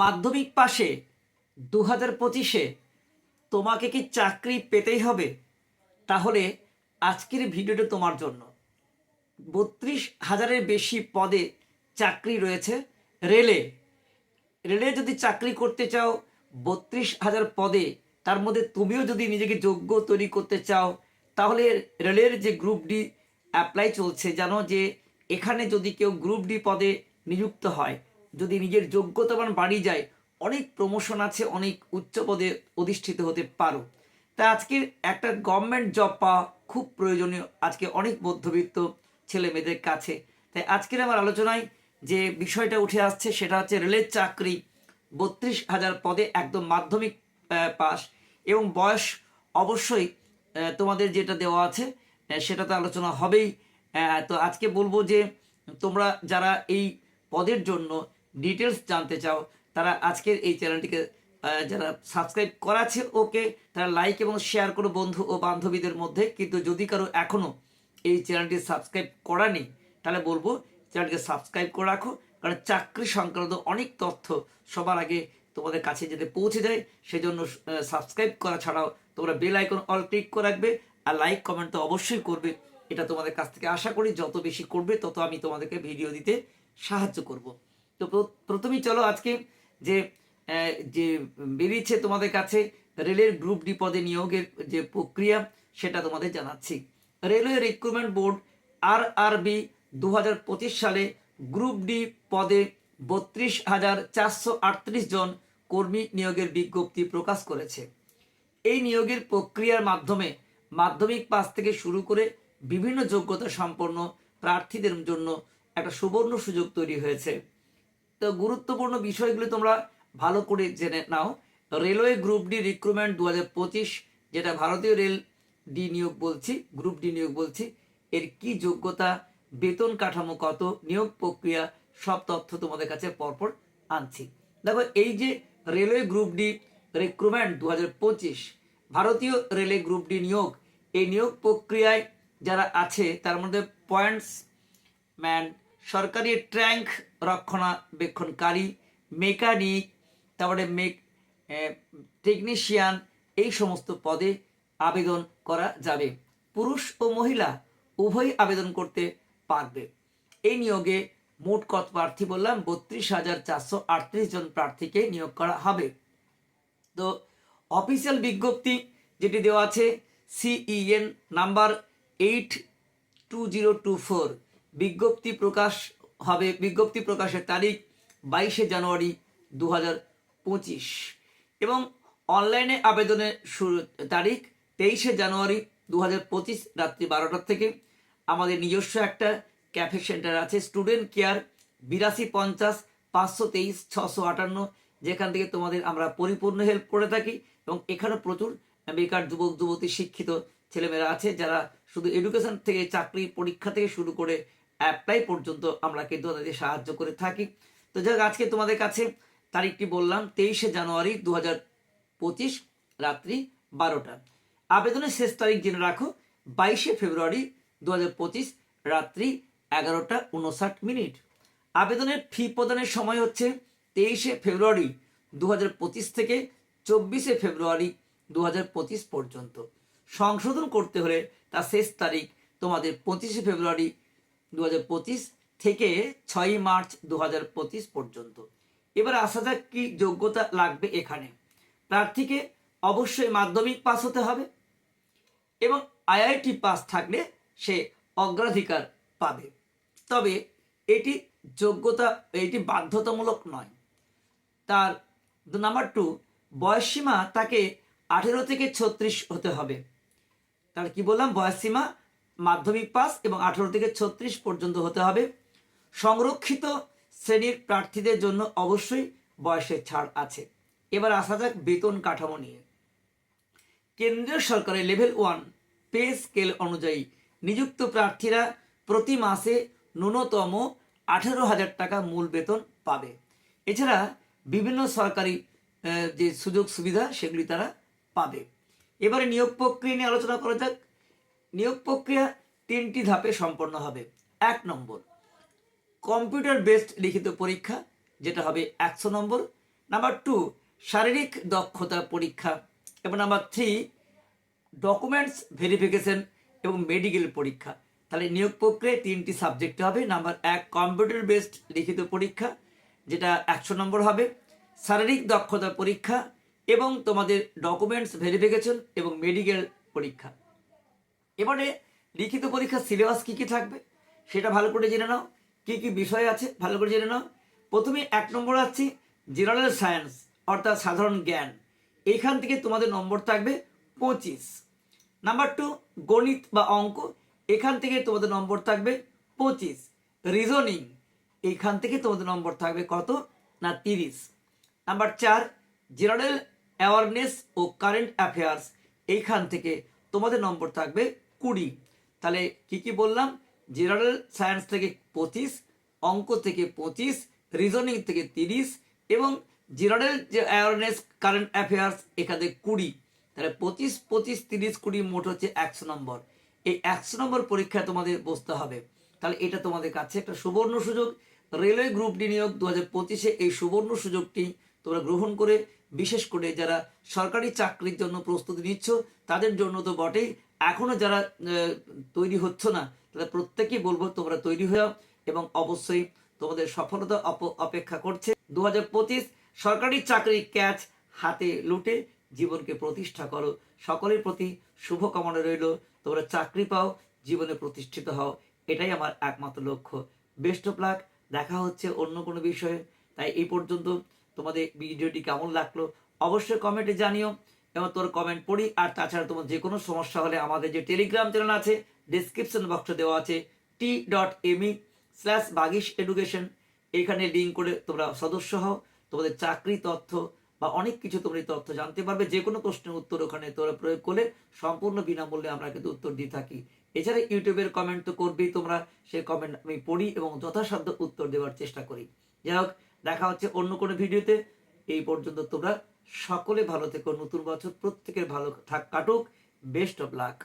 মাধ্যমিক পাশে দু হাজার পঁচিশে তোমাকে কি চাকরি পেতেই হবে? তাহলে আজকের ভিডিওটা তোমার জন্য। বত্রিশ হাজারের বেশি পদে চাকরি রয়েছে রেলে। রেলে যদি চাকরি করতে চাও, বত্রিশ হাজার পদে তার মধ্যে তুমিও যদি নিজেকে যোগ্য তৈরি করতে চাও, তাহলে রেলের যে গ্রুপ ডি অ্যাপ্লাই চলছে, জানো যে এখানে যদি কেউ গ্রুপ ডি পদে নিযুক্ত হয় যদি নিজের যোগ্যতাবান বাড়ি যায়, অনেক প্রমোশন আছে, অনেক উচ্চ পদে অধিষ্ঠিত হতে পারো। তা আজকের একটা গভর্নমেন্ট জব পাওয়া খুব প্রয়োজনীয়। আজকে অনেক মধ্যবিত্ত ছেলে মেয়েদের কাছে। তাই আজকের আমার আলোচনায় যে বিষয়টা উঠে আসছে, সেটা হচ্ছে রেলের চাকরি। বত্রিশ হাজার পদে একদম মাধ্যমিক পাস এবং বয়স অবশ্যই তোমাদের যেটা দেওয়া আছে সেটা তো আলোচনা হবেই। তো আজকে বলব যে তোমরা যারা এই পদের জন্য ডিটেলস জানতে চাও, তারা আজকের এই চ্যানেলটিকে যারা সাবস্ক্রাইব করা আছে ওকে, তারা লাইক এবং শেয়ার করো বন্ধু ও বান্ধবীদের মধ্যে। কিন্তু যদি কারও এখনও এই চ্যানেলটি সাবস্ক্রাইব করা নেই, তাহলে বলব চ্যানেলটিকে সাবস্ক্রাইব করে রাখো। কারণ চাকরি সংক্রান্ত অনেক তথ্য সবার আগে তোমাদের কাছে যাতে পৌঁছে যায়, সেজন্য সাবস্ক্রাইব করা ছাড়াও তোমরা বেল আইকন অল ক্লিক করে রাখবে। আর লাইক কমেন্ট তো অবশ্যই করবে। এটা তোমাদের কাছ থেকে আশা করি যত বেশি করবে, তত আমি তোমাদেরকে ভিডিও দিতে সাহায্য করব। তো প্রথমেই চলো আজকে যে যে বেরিয়েছে তোমাদের কাছে রেলের গ্রুপ ডি পদে নিয়োগের যে প্রক্রিয়া সেটা তোমাদের জানাচ্ছি। Railway recruitment board R R B দু সালে গ্রুপ ডি পদে বত্রিশ হাজার চারশো আটত্রিশ জন কর্মী নিয়োগের বিজ্ঞপ্তি প্রকাশ করেছে। এই নিয়োগের প্রক্রিয়ার মাধ্যমে মাধ্যমিক পাস থেকে শুরু করে বিভিন্ন যোগ্যতা সম্পন্ন প্রার্থীদের জন্য একটা সুবর্ণ সুযোগ তৈরি হয়েছে। তো গুরুত্বপূর্ণ বিষয়গুলো তোমরা ভালো করে জেনে নাও। রেলওয়ে গ্রুপ ডি রিক্রুটমেন্ট দু হাজার পঁচিশ, যেটা ভারতীয় রেল ডি নিয়োগ বলছি, গ্রুপ ডি নিয়োগ বলছি, এর কি যোগ্যতা, বেতন কাঠামো কত, নিয়োগ প্রক্রিয়া, সব তথ্য তোমাদের কাছে পরপর আনছি। দেখো, এই যে রেলওয়ে গ্রুপ ডি রিক্রুটমেন্ট দু হাজার পঁচিশ, ভারতীয় রেলে গ্রুপ ডি নিয়োগ, এই নিয়োগ প্রক্রিয়ায় যারা আছে, তার মধ্যে পয়েন্টস ম্যান সরকারি ট্র্যাঙ্ক রক্ষণাবেক্ষণকারী, মেকানিক, তারপরে মেক টেকনিশিয়ান, এই সমস্ত পদে আবেদন করা যাবে। পুরুষ ও মহিলা উভয়ই আবেদন করতে পারবে। এই নিয়োগে মোট কত প্রার্থী বললাম? বত্রিশ হাজার চারশো আটত্রিশ জন প্রার্থীকে নিয়োগ করা হবে। তো অফিসিয়াল বিজ্ঞপ্তি যেটি দেওয়া আছে, CEN number eight two zero two four. বিজ্ঞপ্তি প্রকাশ হবে, বিজ্ঞপ্তি প্রকাশের তারিখ বাইশে জানুয়ারি দু হাজার পঁচিশ। এবং অনলাইনে আবেদনের শুরু তারিখ তেইশে জানুয়ারি দু হাজার পঁচিশ রাত্রি বারোটার থেকে। আমাদের নিজস্ব একটা ক্যাফে সেন্টার আছে, স্টুডেন্ট কেয়ার বিরাশি পঞ্চাশ পাঁচশো তেইশ ছশো আটান্ন, যেখান থেকে তোমাদের আমরা পরিপূর্ণ হেল্প করে থাকি। এবং এখানে প্রচুর বেকার যুবক যুবতী শিক্ষিত ছেলেমেয়েরা আছে, যারা শুধু এডুকেশন থেকে, চাকরি, পরীক্ষা থেকে শুরু করে অ্যাপ্লাই পর্যন্ত আমরা কিন্তু তাদের সাহায্য করে থাকি। তো যাক আজকে তোমাদের কাছে তারিখটি বললাম, তেইশে জানুয়ারি দু পঁচিশ রাত্রি বারোটা। আবেদনের শেষ তারিখ জেনে রাখো, বাইশে ফেব্রুয়ারি দু পঁচিশ রাত্রি এগারোটা উনষাট মিনিট। আবেদনের ফি প্রদানের সময় হচ্ছে তেইশে ফেব্রুয়ারি দু পঁচিশ থেকে চব্বিশে ফেব্রুয়ারি দু পঁচিশ পর্যন্ত। সংশোধন করতে হলে তার শেষ তারিখ তোমাদের পঁচিশে ফেব্রুয়ারি দু হাজার পঁচিশ থেকে ছয়ই মার্চ দু হাজার পঁচিশ পর্যন্ত। এবার আসা যাক কি যোগ্যতা লাগবে এখানে। প্রার্থীকে অবশ্যই মাধ্যমিক পাস হতে হবে এবং আইআইটি পাস থাকলে সে অগ্রাধিকার পাবে। তবে এটি যোগ্যতা, এটি বাধ্যতামূলক নয়। তার নাম্বার টু, বয়সসীমা তাকে আঠেরো থেকে ছত্রিশ হতে হবে। তাহলে কি বললাম? বয়সসীমা মাধ্যমিক পাস এবং আঠেরো থেকে ছত্রিশ পর্যন্ত হতে হবে। সংরক্ষিত শ্রেণির প্রার্থীদের জন্য অবশ্যই বয়সের ছাড় আছে। এবার আসা যাক বেতন কাঠামো নিয়ে। কেন্দ্রীয় সরকারের লেভেল ওয়ান পে স্কেল অনুযায়ী নিযুক্ত প্রার্থীরা প্রতি মাসে ন্যূনতম আঠেরো হাজার টাকা মূল বেতন পাবে। এছাড়া বিভিন্ন সরকারি যে সুযোগ সুবিধা সেগুলি তারা পাবে। এবারে নিয়োগ প্রক্রিয়া নিয়ে আলোচনা করা যাক। নিয়োগ প্রক্রিয়া তিনটি ধাপে সম্পন্ন হবে। এক নম্বর কম্পিউটার বেসড লিখিত পরীক্ষা, যেটা হবে একশো নম্বর। নাম্বার টু শারীরিক দক্ষতা পরীক্ষা। এবং নাম্বার থ্রি ডকুমেন্টস ভেরিফিকেশন এবং মেডিকেল পরীক্ষা। তাহলে নিয়োগ প্রক্রিয়ায় তিনটি সাবজেক্ট হবে। নাম্বার এক কম্পিউটার বেসড লিখিত পরীক্ষা, যেটা একশো নম্বর হবে। শারীরিক দক্ষতা পরীক্ষা এবং তোমাদের ডকুমেন্টস ভেরিফিকেশন এবং মেডিকেল পরীক্ষা। এবারে লিখিত পরীক্ষার সিলেবাস কী কী থাকবে সেটা ভালো করে জেনে নাও। কী কী বিষয় আছে ভালো করে জেনে নাও। প্রথমে এক নম্বর আছে জেনারেল সায়েন্স অর্থাৎ সাধারণ জ্ঞান। এইখান থেকে তোমাদের নম্বর থাকবে পঁচিশ। নাম্বার টু গণিত বা অঙ্ক। এখান থেকে তোমাদের নম্বর থাকবে পঁচিশ। রিজনিং এইখান থেকে তোমাদের নম্বর থাকবে কত? না, তিরিশ। নাম্বার চার জেনারেল অ্যাওয়ারনেস ও কারেন্ট অ্যাফেয়ার্স এইখান থেকে তোমাদের নম্বর থাকবে কুড়ি। তাহলে কি কি বললাম? জেনারেল সায়েন্স থেকে পঁচিশ, অঙ্ক থেকে পঁচিশ রিজনিং থেকে তিরিশ এবং জেনারেল যে অ্যাওয়ারনেস কারেন্ট অ্যাফেয়ার্স এখানে কুড়ি। তাহলে পঁচিশ পঁচিশ, তিরিশ, কুড়ি মোট হচ্ছে একশো নম্বর। এই একশো নম্বর পরীক্ষায় তোমাদের বসতে হবে। তাহলে এটা তোমাদের কাছে একটা সুবর্ণ সুযোগ। রেলওয়ে গ্রুপ ডি নিয়োগ দু হাজার পঁচিশে এই সুবর্ণ সুযোগটি তোমরা গ্রহণ করে, বিশেষ করে যারা সরকারি চাকরির জন্য প্রস্তুতি নিচ্ছ, তাদের জন্য তো বটেই। এখনও যারা তৈরি হচ্ছ না, তাদের প্রত্যেকেই বলব তোমরা তৈরি হয়ে যাও এবং অবশ্যই তোমাদের সফলতা অপ- অপেক্ষা করছে। দু হাজার পঁচিশ সরকারি চাকরি ক্যাচ হাতে লুটে জীবনকে প্রতিষ্ঠা করো। সকলের প্রতি শুভকামনা রইল। তোমরা চাকরি পাও, জীবনে প্রতিষ্ঠিত হও। এটাই আমার একমাত্র লক্ষ্য। বেস্ট অফ লাক, দেখা হচ্ছে অন্য কোনো বিষয়ে। তাই এই পর্যন্ত তোমাদের ভিডিওটি কেমন লাগল অবশ্যই কমেন্টে জানিও। এবং তোর কমেন্ট পড়ি, আর তাছাড়া তোমার যে কোনো সমস্যা হলে আমাদের যে টেলিগ্রাম চ্যানেল আছে ডিসক্রিপশন বক্সে দেওয়া আছে t dot me slash Bagish education এখানে লিঙ্ক করে তোমরা সদস্য হও, তোমাদের চাকরি তথ্য বা অনেক কিছু তোমরা এই তথ্য জানতে পারবে। যে কোনো প্রশ্নের উত্তর ওখানে তোমরা প্রয়োগ করলে সম্পূর্ণ বিনামূল্যে আমরা কিন্তু উত্তর দিয়ে থাকি। এছাড়া ইউটিউবের কমেন্ট তো করবেই তোমরা, সেই কমেন্ট আমি পড়ি এবং যথাসাধ্য উত্তর দেওয়ার চেষ্টা করি। যাই হোক, দেখা হচ্ছে অন্য কোনো ভিডিওতে এই পর্যন্ত তোমরা সকলে ভালো থেকো। নতুন বছর প্রত্যেকের ভালো থাক কাটুক। Best of luck